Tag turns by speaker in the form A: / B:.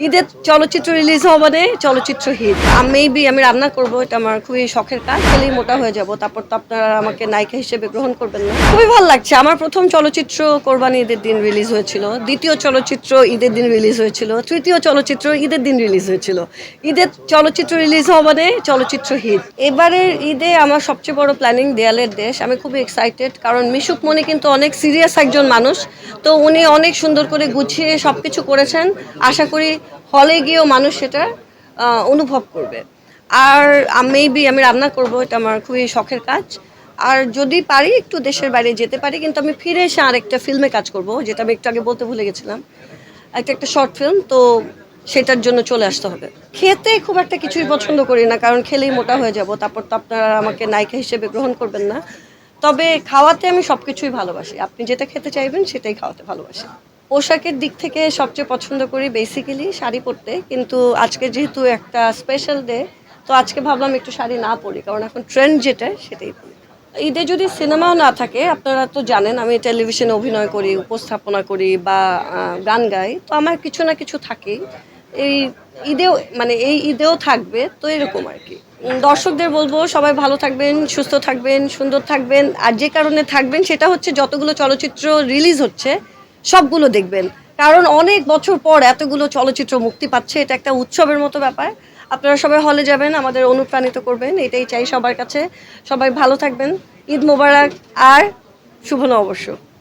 A: ঈদের চলচ্চিত্র রিলিজ হওয়া মানে চলচ্চিত্র হিট মেবি আমি রান্না করব, এটা আমার খুবই শখের কাজ খেলেই মোটা হয়ে যাব, তারপর তো আপনারা আমাকে নায়িকা হিসেবে গ্রহণ করবেন না। খুবই ভালো লাগছে। আমার প্রথম চলচ্চিত্র কোরবানি ঈদের দিন রিলিজ হয়েছিল, দ্বিতীয় চলচ্চিত্র ঈদের দিন রিলিজ হয়েছিল, তৃতীয় চলচ্চিত্র ঈদের দিন রিলিজ হয়েছিল। ঈদের চলচ্চিত্র রিলিজ হওয়া মানে চলচ্চিত্র হিট এবারের ঈদে আমার সবচেয়ে বড় প্ল্যানিং দেয়ালের দেশ। আমি খুবই এক্সাইটেড কারণ মিশুক মনি কিন্তু অনেক সিরিয়াস একজন মানুষ। তো উনি অনেক সুন্দর করে গুছিয়ে সব কিছু করেছেন। আশা করি হলে গিয়েও মানুষ সেটা অনুভব করবে। আর মেবি আমি রান্না করব, এটা আমার খুবই শখের কাজ। আর যদি পারি, একটু দেশের বাইরে যেতে পারি, কিন্তু আমি ফিরে এসে আরেকটা ফিল্মে কাজ করব, যেটা আমি একটু আগে বলতে ভুলে গেছিলাম। একটা একটা শর্ট ফিল্ম তো সেটার জন্য চলে আসতে হবে। খেতে খুব একটা কিছুই পছন্দ করি না, কারণ খেলেই মোটা হয়ে যাব, তারপর তো আপনারা আমাকে নায়িকা হিসেবে গ্রহণ করবেন না। তবে খাওয়াতে আমি সব কিছুই ভালোবাসি। আপনি যেটা খেতে চাইবেন, সেটাই খাওয়াতে ভালোবাসি। পোশাকের দিক থেকে সবচেয়ে পছন্দ করি বেসিক্যালি শাড়ি পরতে। কিন্তু আজকে যেহেতু একটা স্পেশাল ডে তো আজকে ভাবলাম একটু শাড়ি না পরি, কারণ এখন ট্রেন্ড যেটা সেটাই পরি। ঈদে যদি সিনেমাও না থাকে, আপনারা তো জানেন আমি টেলিভিশনে অভিনয় করি, উপস্থাপনা করি বা গান গাই, তো আমার কিছু না কিছু থাকেই। এই ঈদেও মানে এই ঈদেও থাকবে, তো এরকম আর কি। দর্শকদের বলব, সবাই ভালো থাকবেন, সুস্থ থাকবেন, সুন্দর থাকবেন, আর যে কারণে থাকবেন সেটা হচ্ছে যতগুলো চলচ্চিত্র রিলিজ হচ্ছে সবগুলো দেখবেন। কারণ অনেক বছর পর এতগুলো চলচ্চিত্র মুক্তি পাচ্ছে, এটা একটা উৎসবের মতো ব্যাপার। আপনারা সবাই হলে যাবেন, আমাদের অনুপ্রাণিত করবেন, এটাই চাই সবার কাছে। সবাই ভালো থাকবেন। ঈদ মোবারক, আর শুভ নববর্ষ।